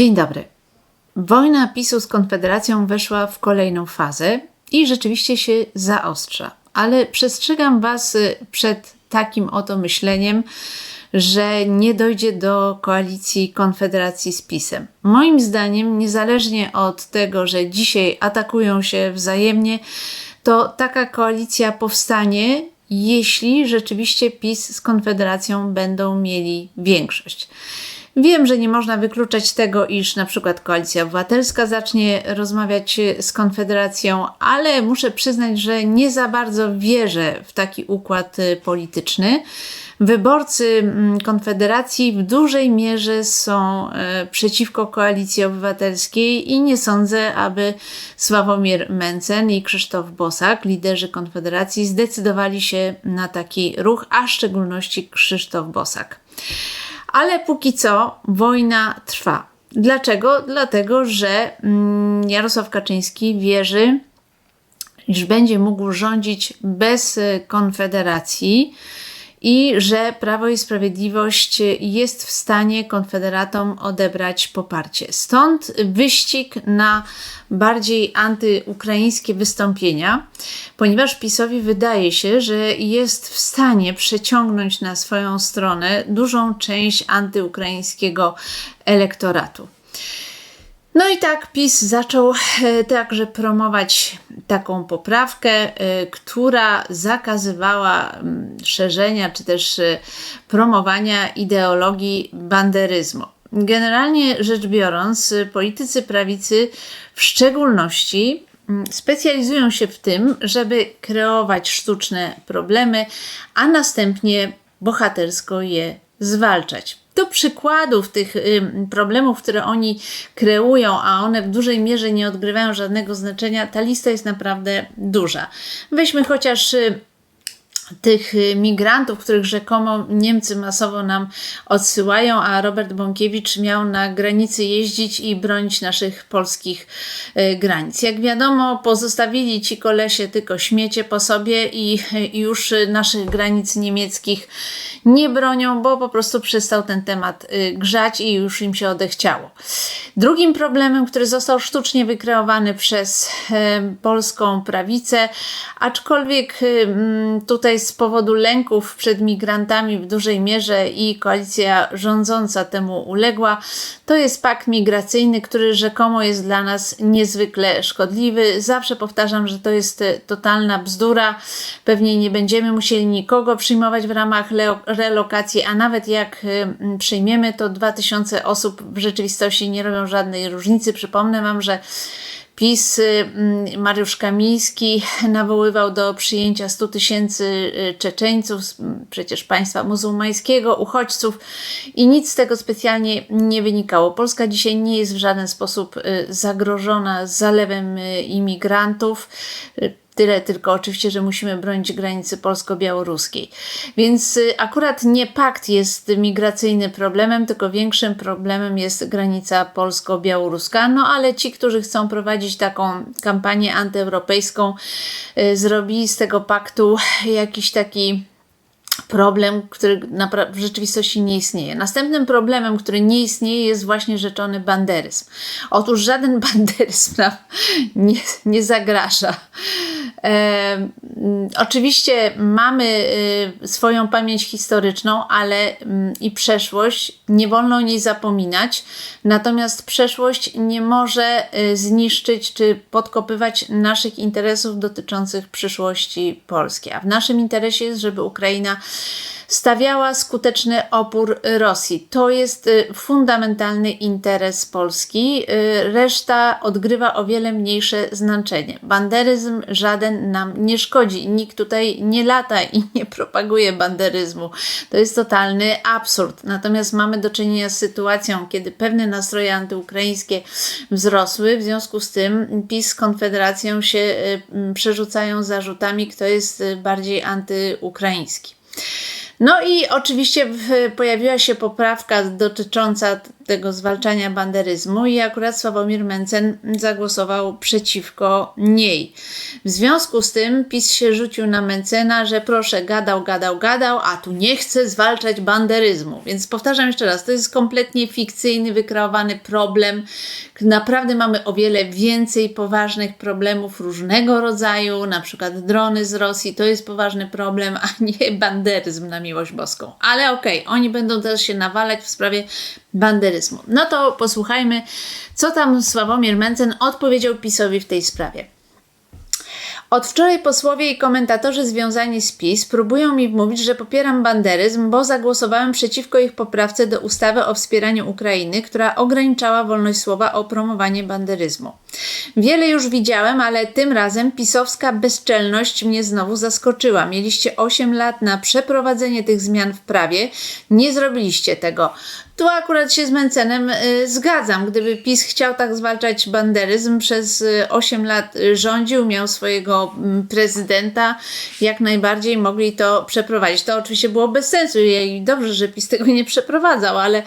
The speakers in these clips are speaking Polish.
Dzień dobry. Wojna PiSu z Konfederacją weszła w kolejną fazę i rzeczywiście się zaostrza. Ale przestrzegam Was y, przed takim oto myśleniem, że nie dojdzie do koalicji Konfederacji z PiSem. Moim zdaniem, niezależnie od tego, że dzisiaj atakują się wzajemnie, to taka koalicja powstanie, jeśli rzeczywiście PiS z Konfederacją będą mieli większość. Wiem, że nie można wykluczać tego, iż na przykład Koalicja Obywatelska zacznie rozmawiać z Konfederacją, ale muszę przyznać, że nie za bardzo wierzę w taki układ y, polityczny. Wyborcy mm, Konfederacji w dużej mierze są e, przeciwko Koalicji Obywatelskiej i nie sądzę, aby Sławomir Mencen i Krzysztof Bosak, liderzy Konfederacji, zdecydowali się na taki ruch, a w szczególności Krzysztof Bosak. Ale póki co wojna trwa. Dlaczego? Dlatego, że mm, Jarosław Kaczyński wierzy, iż będzie mógł rządzić bez konfederacji i że Prawo i Sprawiedliwość jest w stanie konfederatom odebrać poparcie. Stąd wyścig na bardziej antyukraińskie wystąpienia, ponieważ PiSowi wydaje się, że jest w stanie przeciągnąć na swoją stronę dużą część antyukraińskiego elektoratu. No i tak PiS zaczął e, także promować taką poprawkę, e, która zakazywała mm, szerzenia czy też e, promowania ideologii banderyzmu. Generalnie rzecz biorąc, politycy prawicy w szczególności mm, specjalizują się w tym, żeby kreować sztuczne problemy, a następnie bohatersko je zwalczać do przykładów tych problemów, które oni kreują, a one w dużej mierze nie odgrywają żadnego znaczenia, ta lista jest naprawdę duża. Weźmy chociaż y, tych y, migrantów, których rzekomo Niemcy masowo nam odsyłają, a Robert Bąkiewicz miał na granicy jeździć i bronić naszych polskich y, granic. Jak wiadomo, pozostawili ci kolesie tylko śmiecie po sobie i już naszych granic niemieckich nie bronią, bo po prostu przestał ten temat y, grzać i już im się odechciało. Drugim problemem, który został sztucznie wykreowany przez polską prawicę, aczkolwiek tutaj z powodu lęków przed migrantami w dużej mierze i koalicja rządząca temu uległa, to jest pakt migracyjny, który rzekomo jest dla nas niezwykle szkodliwy. Zawsze powtarzam, że to jest e, totalna bzdura. Pewnie nie będziemy musieli nikogo przyjmować w ramach relokacji, a nawet jak e, przyjmiemy, to 2000 osób w rzeczywistości nie robią żadnej różnicy. Przypomnę Wam, że PiS mm, Mariusz Kamiński nawoływał do przyjęcia 100 tysięcy y, Czeczeńców, przecież państwa muzułmańskiego, uchodźców i nic z tego specjalnie nie wynikało. Polska dzisiaj nie jest w żaden sposób y, zagrożona zalewem y, imigrantów. Tyle tylko oczywiście, że musimy bronić granicy polsko-białoruskiej. Więc y, akurat nie pakt jest migracyjny problemem, tylko większym problemem jest granica polsko-białoruska. No ale ci, którzy chcą prowadzić taką kampanię antyeuropejską, y, zrobili z tego paktu jakiś taki problem, który w rzeczywistości nie istnieje. Następnym problemem, który nie istnieje, jest właśnie rzeczony banderyzm. Otóż żaden banderyzm nam nie, nie zagraża. E, oczywiście mamy y, swoją pamięć historyczną, ale y, i przeszłość, nie wolno o niej zapominać. Natomiast przeszłość nie może y, zniszczyć czy podkopywać naszych interesów dotyczących przyszłości Polski. A w naszym interesie jest, żeby Ukraina stawiała skuteczny opór Rosji. To jest y, fundamentalny interes Polski. Y, reszta odgrywa o wiele mniejsze znaczenie. Banderyzm żaden nam nie szkodzi. Nikt tutaj nie lata i nie propaguje banderyzmu. To jest totalny absurd. Natomiast mamy do czynienia z sytuacją, kiedy pewne nastroje antyukraińskie wzrosły. W związku z tym PiS z Konfederacją się y, przerzucają zarzutami, kto jest bardziej antyukraiński. No i oczywiście pojawiła się poprawka dotycząca tego zwalczania banderyzmu i akurat Sławomir Mencen zagłosował przeciwko niej. W związku z tym PiS się rzucił na Mencena, że proszę, gadał, gadał, gadał, a tu nie chce zwalczać banderyzmu. Więc powtarzam jeszcze raz, to jest kompletnie fikcyjny, wykreowany problem. Naprawdę mamy o wiele więcej poważnych problemów różnego rodzaju, na przykład drony z Rosji, to jest poważny problem, a nie banderyzm na miłość boską. Ale okej, okay, oni będą też się nawalać w sprawie banderyzmu. No to posłuchajmy, co tam Sławomir Mencen odpowiedział PiSowi w tej sprawie. Od wczoraj posłowie i komentatorzy związani z PiS próbują mi wmówić, że popieram banderyzm, bo zagłosowałem przeciwko ich poprawce do ustawy o wspieraniu Ukrainy, która ograniczała wolność słowa o promowanie banderyzmu. Wiele już widziałem, ale tym razem pisowska bezczelność mnie znowu zaskoczyła. Mieliście 8 lat na przeprowadzenie tych zmian w prawie, nie zrobiliście tego. Tu akurat się z Mencenem y, zgadzam. Gdyby PiS chciał tak zwalczać banderyzm, przez y, 8 lat y, rządził, miał swojego y, prezydenta, jak najbardziej mogli to przeprowadzić. To oczywiście było bez sensu i dobrze, że PiS tego nie przeprowadzał, ale,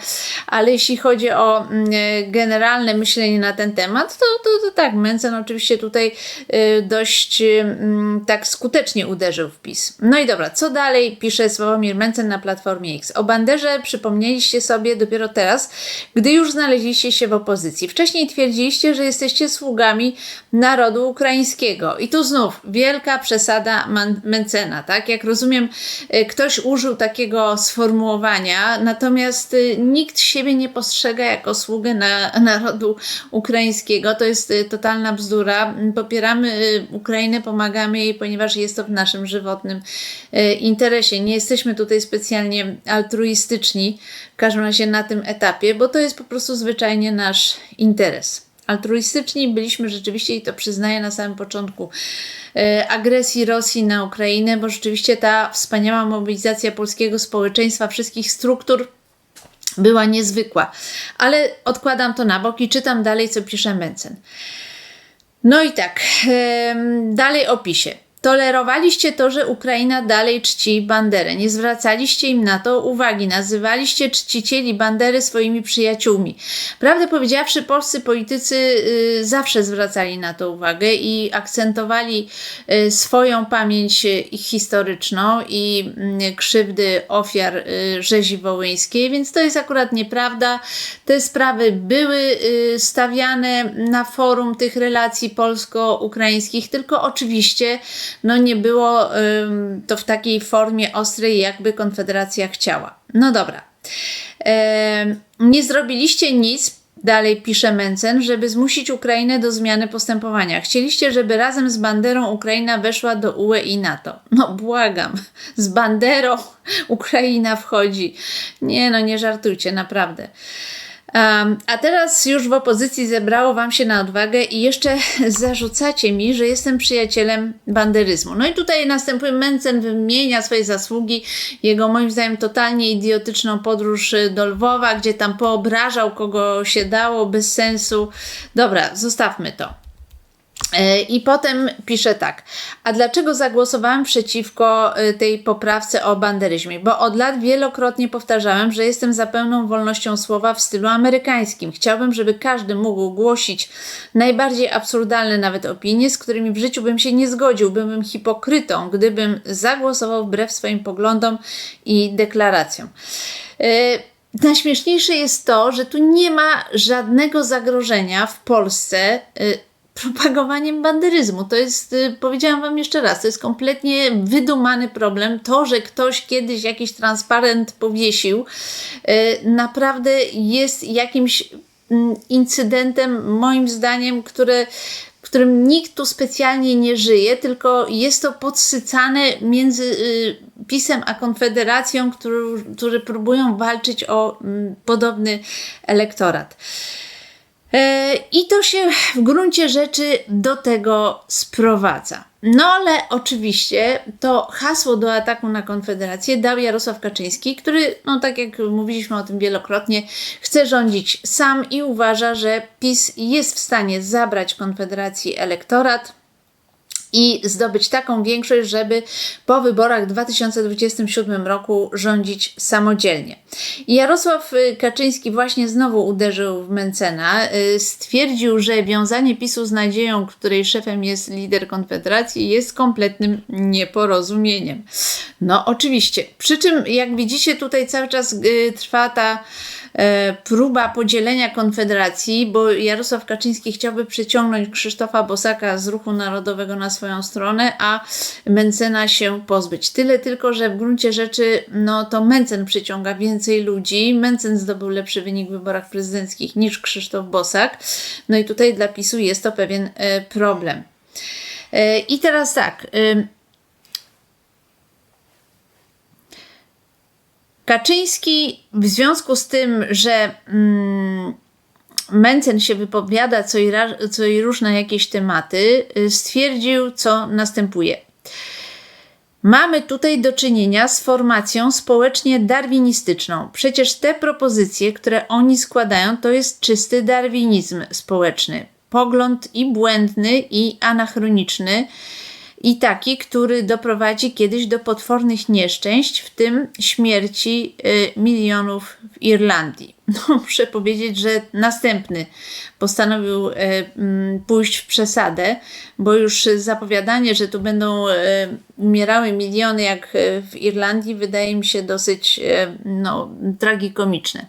ale jeśli chodzi o mm, y, generalne myślenie na ten temat, to, to, to tak, Mencen oczywiście tutaj y, dość mm, tak skutecznie uderzył w PiS. No i dobra, co dalej pisze Sławomir Mencen na Platformie X? O banderze przypomnieliście sobie dopiero teraz, gdy już znaleźliście się w opozycji. Wcześniej twierdziliście, że jesteście sługami narodu ukraińskiego. I tu znów wielka przesada Mencena, tak? Jak rozumiem, y, ktoś użył takiego sformułowania, natomiast y, nikt siebie nie postrzega jako sługę na, narodu ukraińskiego. To jest y, totalna bzdura. Popieramy Ukrainę, pomagamy jej, ponieważ jest to w naszym żywotnym interesie. Nie jesteśmy tutaj specjalnie altruistyczni, w każdym razie na tym etapie, bo to jest po prostu zwyczajnie nasz interes. Altruistyczni byliśmy rzeczywiście, i to przyznaję na samym początku, agresji Rosji na Ukrainę, bo rzeczywiście ta wspaniała mobilizacja polskiego społeczeństwa, wszystkich struktur była niezwykła. Ale odkładam to na bok i czytam dalej, co pisze Mencen. No i tak, dalej opisie. Tolerowaliście to, że Ukraina dalej czci Banderę. Nie zwracaliście im na to uwagi. Nazywaliście czcicieli Bandery swoimi przyjaciółmi. Prawdę powiedziawszy, polscy politycy y, zawsze zwracali na to uwagę i akcentowali y, swoją pamięć y, historyczną i y, krzywdy ofiar y, rzezi wołyńskiej, więc to jest akurat nieprawda. Te sprawy były y, stawiane na forum tych relacji polsko-ukraińskich, tylko oczywiście no nie było to w takiej formie ostrej, jakby Konfederacja chciała. No dobra. Nie zrobiliście nic, Dalej pisze Mencen, żeby zmusić Ukrainę do zmiany postępowania. Chcieliście, żeby razem z Banderą Ukraina weszła do UE i NATO. No błagam, z Banderą Ukraina wchodzi. Nie no, nie żartujcie, naprawdę. Um, a teraz już w opozycji zebrało Wam się na odwagę i jeszcze zarzucacie mi, że jestem przyjacielem banderyzmu. No i tutaj następuje Mencen wymienia swoje zasługi, jego moim zdaniem totalnie idiotyczną podróż do Lwowa, gdzie tam poobrażał kogo się dało, bez sensu. Dobra, zostawmy to. E, I potem pisze tak. A dlaczego zagłosowałem przeciwko e, tej poprawce o banderyzmie? Bo od lat wielokrotnie powtarzałem, że jestem za pełną wolnością słowa w stylu amerykańskim. Chciałbym, żeby każdy mógł głosić najbardziej absurdalne nawet opinie, z którymi w życiu bym się nie zgodził. Byłbym hipokrytą, gdybym zagłosował wbrew swoim poglądom i deklaracjom. Yy, Najśmieszniejsze jest to, że tu nie ma żadnego zagrożenia w Polsce. Yy, propagowaniem banderyzmu. To jest, y, powiedziałam Wam jeszcze raz, to jest kompletnie wydumany problem. To, że ktoś kiedyś jakiś transparent powiesił, y, naprawdę jest jakimś mm, incydentem, moim zdaniem, który w którym nikt tu specjalnie nie żyje, tylko jest to podsycane między y, PiSem a Konfederacją, którzy, którzy próbują walczyć o mm, podobny elektorat. E, I to się w gruncie rzeczy do tego sprowadza. No ale oczywiście to hasło do ataku na Konfederację dał Jarosław Kaczyński, który, no tak jak mówiliśmy o tym wielokrotnie, chce rządzić sam i uważa, że PiS jest w stanie zabrać Konfederacji elektorat i zdobyć taką większość, żeby po wyborach w 2027 roku rządzić samodzielnie. Jarosław y, Kaczyński właśnie znowu uderzył w Mencena. Y, stwierdził, że wiązanie PiSu z nadzieją, której szefem jest lider Konfederacji, jest kompletnym nieporozumieniem. No oczywiście. Przy czym, jak widzicie, tutaj cały czas y, trwa ta próba podzielenia Konfederacji, bo Jarosław Kaczyński chciałby przyciągnąć Krzysztofa Bosaka z Ruchu Narodowego na swoją stronę, a Mencena się pozbyć. Tyle tylko, że w gruncie rzeczy no to Mencen przyciąga więcej ludzi. Mencen zdobył lepszy wynik w wyborach prezydenckich niż Krzysztof Bosak. No i tutaj dla PiSu jest to pewien e, problem. E, I teraz tak. Kaczyński w związku z tym, że mm, Mencen się wypowiada co i, co i jakieś tematy, y, stwierdził, co następuje. Mamy tutaj do czynienia z formacją społecznie darwinistyczną. Przecież te propozycje, które oni składają, to jest czysty darwinizm społeczny. Pogląd i błędny, i anachroniczny i taki, który doprowadzi kiedyś do potwornych nieszczęść, w tym śmierci y, milionów w Irlandii. No, muszę powiedzieć, że następny postanowił y, mm, pójść w przesadę, bo już zapowiadanie, że tu będą y, umierały miliony jak w Irlandii, wydaje mi się dosyć no, tragikomiczne.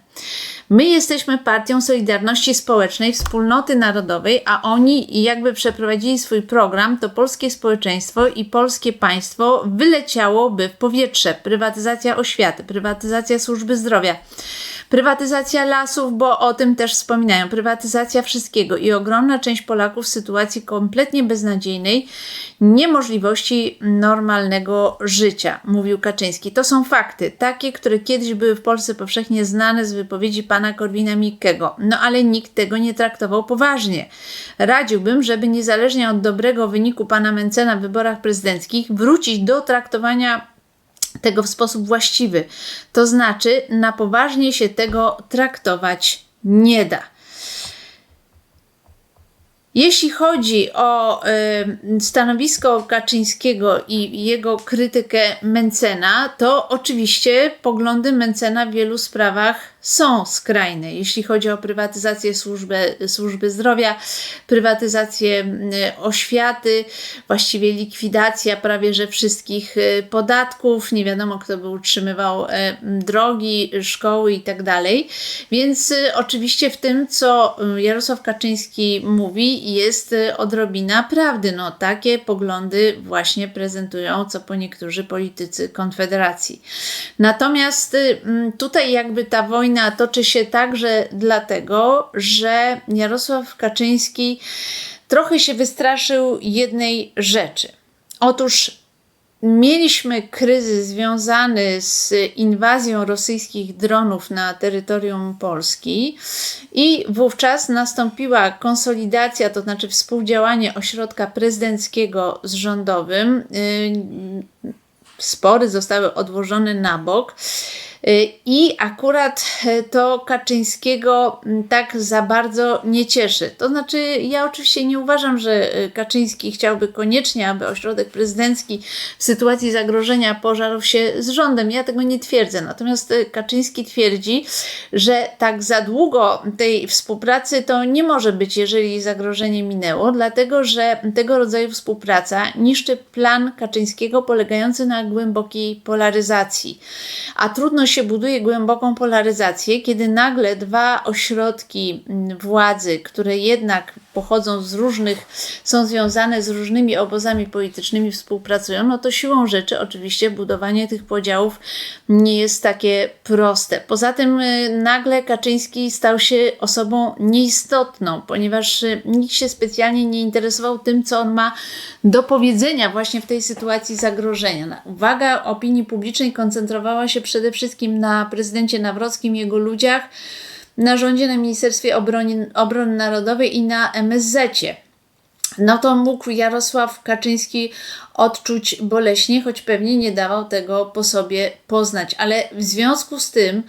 My jesteśmy partią Solidarności Społecznej, Wspólnoty Narodowej, a oni jakby przeprowadzili swój program, to polskie społeczeństwo i polskie państwo wyleciałoby w powietrze. Prywatyzacja oświaty, prywatyzacja służby zdrowia Prywatyzacja lasów, bo o tym też wspominają, prywatyzacja wszystkiego i ogromna część Polaków w sytuacji kompletnie beznadziejnej, niemożliwości normalnego życia, mówił Kaczyński. To są fakty, takie, które kiedyś były w Polsce powszechnie znane z wypowiedzi pana Korwina Mikkego. No ale nikt tego nie traktował poważnie. Radziłbym, żeby niezależnie od dobrego wyniku pana Mencena w wyborach prezydenckich wrócić do traktowania tego w sposób właściwy. To znaczy, na poważnie się tego traktować nie da. Jeśli chodzi o y, stanowisko Kaczyńskiego i jego krytykę Mencena, to oczywiście poglądy Mencena w wielu sprawach są skrajne, jeśli chodzi o prywatyzację służby, służby zdrowia, prywatyzację oświaty, właściwie likwidacja prawie że wszystkich y, podatków, nie wiadomo kto by utrzymywał e, drogi, szkoły i tak dalej. Więc y, oczywiście w tym, co y, Jarosław Kaczyński mówi, jest odrobina prawdy. No, takie poglądy właśnie prezentują co po niektórzy politycy Konfederacji. Natomiast tutaj jakby ta wojna wojna toczy się także dlatego, że Jarosław Kaczyński trochę się wystraszył jednej rzeczy. Otóż mieliśmy kryzys związany z inwazją rosyjskich dronów na terytorium Polski i wówczas nastąpiła konsolidacja, to znaczy współdziałanie ośrodka prezydenckiego z rządowym. Y, spory zostały odłożone na bok. Y, I akurat e, to Kaczyńskiego mm, tak za bardzo nie cieszy. To znaczy, ja oczywiście nie uważam, że e, Kaczyński chciałby koniecznie, aby ośrodek prezydencki w sytuacji zagrożenia pożarł się z rządem. Ja tego nie twierdzę. Natomiast e, Kaczyński twierdzi, że tak za długo tej współpracy to nie może być, jeżeli zagrożenie minęło, dlatego że tego rodzaju współpraca niszczy plan Kaczyńskiego polegający na głębokiej polaryzacji. A trudno się się buduje głęboką polaryzację, kiedy nagle dwa ośrodki mm, władzy, które jednak pochodzą z różnych, są związane z różnymi obozami politycznymi, współpracują, no to siłą rzeczy oczywiście budowanie tych podziałów nie jest takie proste. Poza tym y, nagle Kaczyński stał się osobą nieistotną, ponieważ y, nikt się specjalnie nie interesował tym, co on ma do powiedzenia właśnie w tej sytuacji zagrożenia. Uwaga opinii publicznej koncentrowała się przede wszystkim na prezydencie Nawrockim, jego ludziach, na rządzie, na Ministerstwie Obrony, Obrony Narodowej i na MSZ-cie. No to mógł Jarosław Kaczyński odczuć boleśnie, choć pewnie nie dawał tego po sobie poznać. Ale w związku z tym,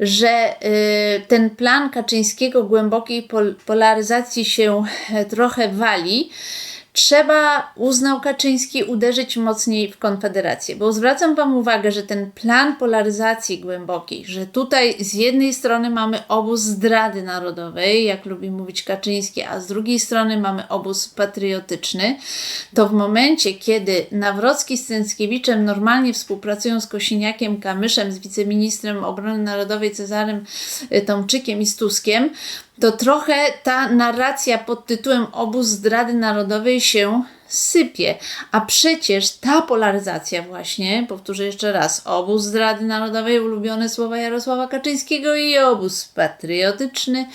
że y, ten plan Kaczyńskiego głębokiej pol polaryzacji się trochę wali, trzeba, uznał Kaczyński, uderzyć mocniej w Konfederację. Bo zwracam Wam uwagę, że ten plan polaryzacji głębokiej, że tutaj z jednej strony mamy obóz zdrady narodowej, jak lubi mówić Kaczyński, a z drugiej strony mamy obóz patriotyczny, to w momencie, kiedy Nawrocki z Cęckiewiczem normalnie współpracują z Kosiniakiem Kamyszem, z wiceministrem obrony narodowej Cezarym y, Tomczykiem i z Tuskiem, to trochę ta narracja pod tytułem obóz zdrady narodowej się sypie. A przecież ta polaryzacja właśnie, powtórzę jeszcze raz, obóz zdrady narodowej, ulubione słowa Jarosława Kaczyńskiego i obóz patriotyczny,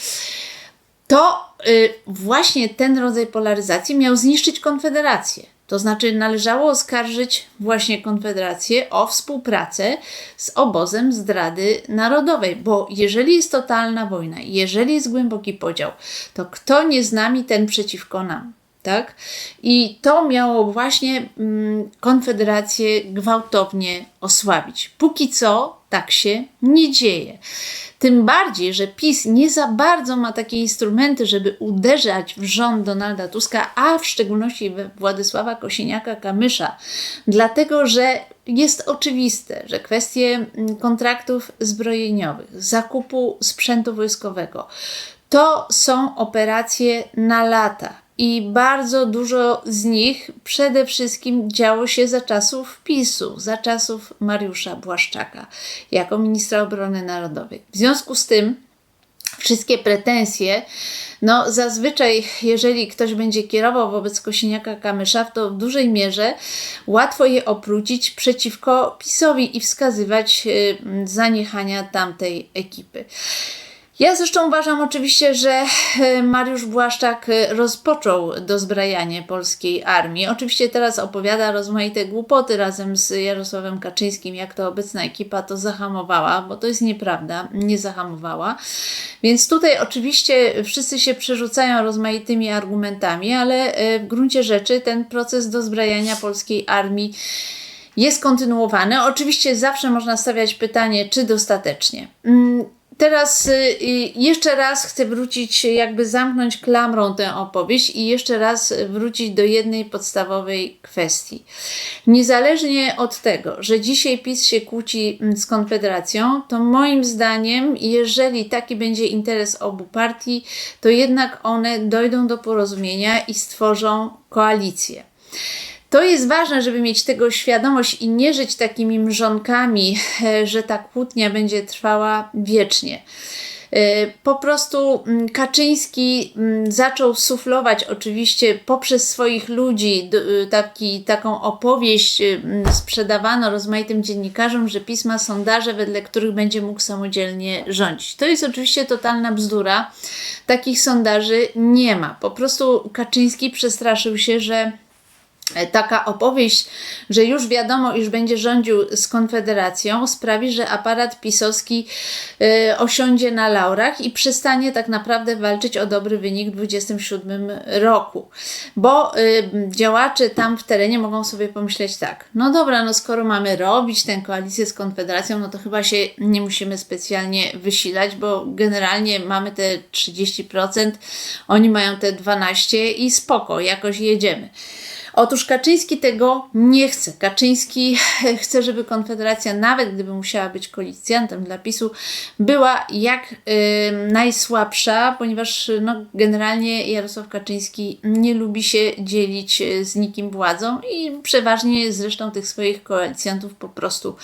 to y, właśnie ten rodzaj polaryzacji miał zniszczyć Konfederację. To znaczy należało oskarżyć właśnie Konfederację o współpracę z obozem zdrady narodowej, bo jeżeli jest totalna wojna, jeżeli jest głęboki podział, to kto nie z nami, ten przeciwko nam. Tak? I to miało właśnie mm, Konfederację gwałtownie osłabić. Póki co tak się nie dzieje. Tym bardziej, że PiS nie za bardzo ma takie instrumenty, żeby uderzać w rząd Donalda Tuska, a w szczególności we Władysława Kosiniaka-Kamysza, dlatego że jest oczywiste, że kwestie mm, kontraktów zbrojeniowych, zakupu sprzętu wojskowego, to są operacje na lata. I bardzo dużo z nich przede wszystkim działo się za czasów PiSu, za czasów Mariusza Błaszczaka jako ministra obrony narodowej. W związku z tym wszystkie pretensje, no zazwyczaj jeżeli ktoś będzie kierował wobec Kosiniaka Kamysza, to w dużej mierze łatwo je obrócić przeciwko PiSowi i wskazywać y, zaniechania tamtej ekipy. Ja zresztą uważam oczywiście, że e, Mariusz Błaszczak e, rozpoczął dozbrajanie polskiej armii. Oczywiście teraz opowiada rozmaite głupoty razem z Jarosławem Kaczyńskim, jak to obecna ekipa to zahamowała, bo to jest nieprawda, nie zahamowała. Więc tutaj oczywiście wszyscy się przerzucają rozmaitymi argumentami, ale e, w gruncie rzeczy ten proces dozbrajania polskiej armii jest kontynuowany. Oczywiście zawsze można stawiać pytanie, czy dostatecznie. Teraz y, jeszcze raz chcę wrócić, jakby zamknąć klamrą tę opowieść i jeszcze raz wrócić do jednej podstawowej kwestii. Niezależnie od tego, że dzisiaj PiS się kłóci mm, z Konfederacją, to moim zdaniem, jeżeli taki będzie interes obu partii, to jednak one dojdą do porozumienia i stworzą koalicję. To jest ważne, żeby mieć tego świadomość i nie żyć takimi mrzonkami, że ta kłótnia będzie trwała wiecznie. E, po prostu mm, Kaczyński mm, zaczął suflować oczywiście poprzez swoich ludzi e, taki, taką opowieść mm, sprzedawano rozmaitym dziennikarzom, że pisma sondaże, wedle których będzie mógł samodzielnie rządzić. To jest oczywiście totalna bzdura. Takich sondaży nie ma. Po prostu Kaczyński przestraszył się, że taka opowieść, że już wiadomo, iż będzie rządził z Konfederacją, sprawi, że aparat pisowski y, osiądzie na laurach i przestanie tak naprawdę walczyć o dobry wynik w 2027 roku. Bo y, działacze tam w terenie mogą sobie pomyśleć tak, no dobra, no skoro mamy robić tę koalicję z Konfederacją, no to chyba się nie musimy specjalnie wysilać, bo generalnie mamy te 30%, oni mają te 12% i spoko, jakoś jedziemy. Otóż Kaczyński tego nie chce. Kaczyński chce, żeby Konfederacja, nawet gdyby musiała być koalicjantem dla PiSu, była jak y, najsłabsza, ponieważ no, generalnie Jarosław Kaczyński nie lubi się dzielić y, z nikim władzą i przeważnie zresztą tych swoich koalicjantów po prostu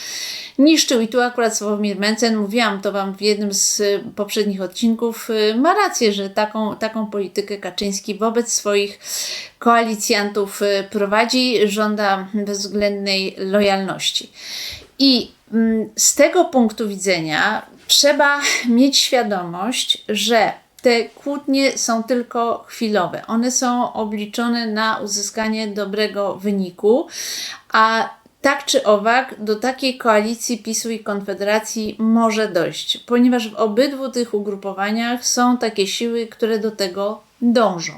niszczył. I tu akurat Sławomir Mencen, mówiłam to Wam w jednym z poprzednich odcinków, y, ma rację, że taką, taką politykę Kaczyński wobec swoich koalicjantów y, prowadzi, żąda bezwzględnej lojalności. I mm, z tego punktu widzenia trzeba mieć świadomość, że te kłótnie są tylko chwilowe. One są obliczone na uzyskanie dobrego wyniku, a tak czy owak do takiej koalicji PiSu i Konfederacji może dojść, ponieważ w obydwu tych ugrupowaniach są takie siły, które do tego dążą.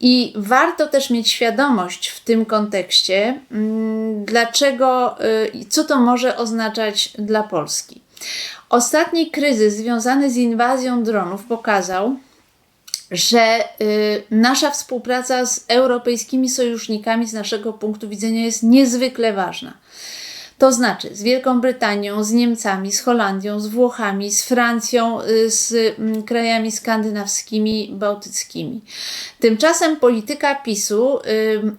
I warto też mieć świadomość w tym kontekście, mm, dlaczego, y, co to może oznaczać dla Polski. Ostatni kryzys związany z inwazją dronów pokazał, że y, nasza współpraca z europejskimi sojusznikami z naszego punktu widzenia jest niezwykle ważna. To znaczy z Wielką Brytanią, z Niemcami, z Holandią, z Włochami, z Francją, y, z mm, krajami skandynawskimi, bałtyckimi. Tymczasem polityka PiSu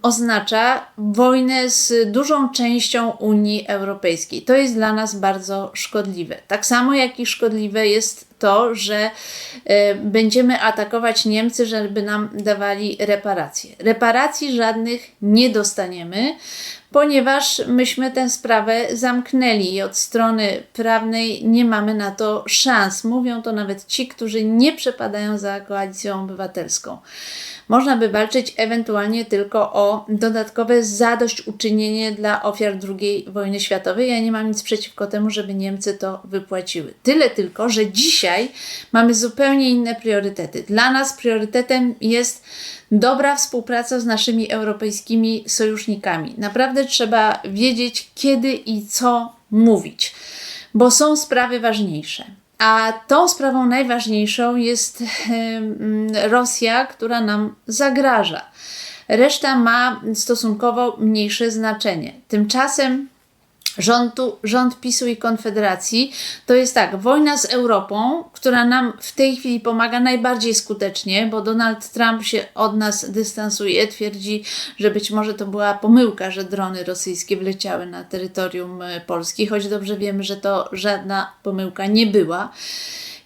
oznacza wojnę z dużą częścią Unii Europejskiej. To jest dla nas bardzo szkodliwe. Tak samo jak i szkodliwe jest to, że y, będziemy atakować Niemcy, żeby nam dawali reparacje. Reparacji żadnych nie dostaniemy, ponieważ myśmy tę sprawę zamknęli i od strony prawnej nie mamy na to szans. Mówią to nawet ci, którzy nie przepadają za koalicją obywatelską. Można by walczyć ewentualnie tylko o dodatkowe zadośćuczynienie dla ofiar II wojny światowej. Ja nie mam nic przeciwko temu, żeby Niemcy to wypłaciły. Tyle tylko, że dzisiaj mamy zupełnie inne priorytety. Dla nas priorytetem jest dobra współpraca z naszymi europejskimi sojusznikami. Naprawdę trzeba wiedzieć, kiedy i co mówić, bo są sprawy ważniejsze. A tą sprawą najważniejszą jest Rosja, która nam zagraża. Reszta ma stosunkowo mniejsze znaczenie. Tymczasem rządu, rząd PiSu i Konfederacji, to jest tak, wojna z Europą, która nam w tej chwili pomaga najbardziej skutecznie, bo Donald Trump się od nas dystansuje, twierdzi, że być może to była pomyłka, że drony rosyjskie wleciały na terytorium e, Polski, choć dobrze wiemy, że to żadna pomyłka nie była.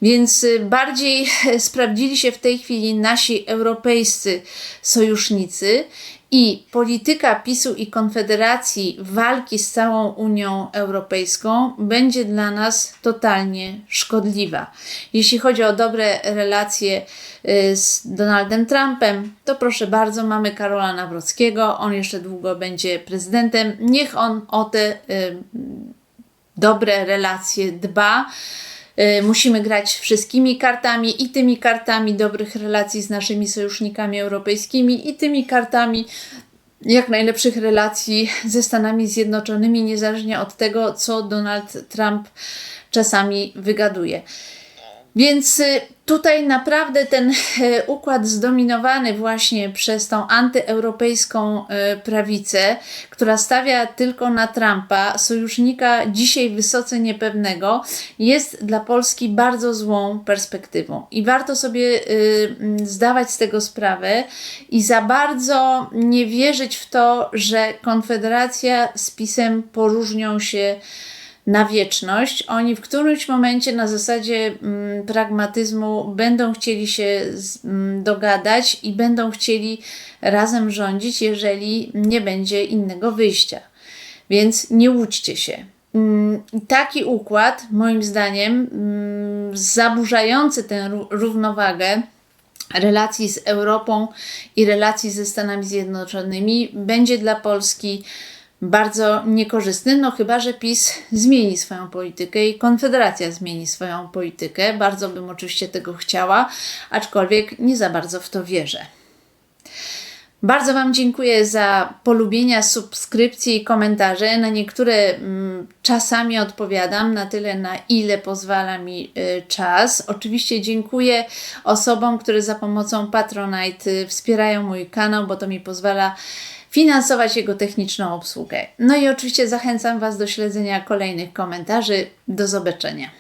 Więc y, bardziej sprawdzili się w tej chwili nasi europejscy sojusznicy i polityka PiSu i Konfederacji walki z całą Unią Europejską będzie dla nas totalnie szkodliwa. Jeśli chodzi o dobre relacje y, z Donaldem Trumpem, to proszę bardzo, mamy Karola Nawrockiego, on jeszcze długo będzie prezydentem. Niech on o te y, dobre relacje dba. Y, musimy grać wszystkimi kartami i tymi kartami dobrych relacji z naszymi sojusznikami europejskimi i tymi kartami jak najlepszych relacji ze Stanami Zjednoczonymi, niezależnie od tego, co Donald Trump czasami wygaduje. Więc y, tutaj naprawdę ten e, układ zdominowany właśnie przez tą antyeuropejską e, prawicę, która stawia tylko na Trumpa, sojusznika dzisiaj wysoce niepewnego, jest dla Polski bardzo złą perspektywą. I warto sobie e, zdawać z tego sprawę i za bardzo nie wierzyć w to, że Konfederacja z PiSem poróżnią się na wieczność. Oni w którymś momencie na zasadzie mm, pragmatyzmu będą chcieli się z, mm, dogadać i będą chcieli razem rządzić, jeżeli nie będzie innego wyjścia. Więc nie łudźcie się. Mm, taki układ, moim zdaniem, mm, zaburzający tę równowagę, relacji z Europą i relacji ze Stanami Zjednoczonymi, będzie dla Polski bardzo niekorzystny, no chyba, że PiS zmieni swoją politykę i Konfederacja zmieni swoją politykę. Bardzo bym oczywiście tego chciała, aczkolwiek nie za bardzo w to wierzę. Bardzo Wam dziękuję za polubienia, subskrypcje i komentarze. Na niektóre mm, czasami odpowiadam, na tyle, na ile pozwala mi y, czas. Oczywiście dziękuję osobom, które za pomocą Patronite y, wspierają mój kanał, bo to mi pozwala finansować jego techniczną obsługę. No i oczywiście zachęcam Was do śledzenia kolejnych komentarzy. Do zobaczenia.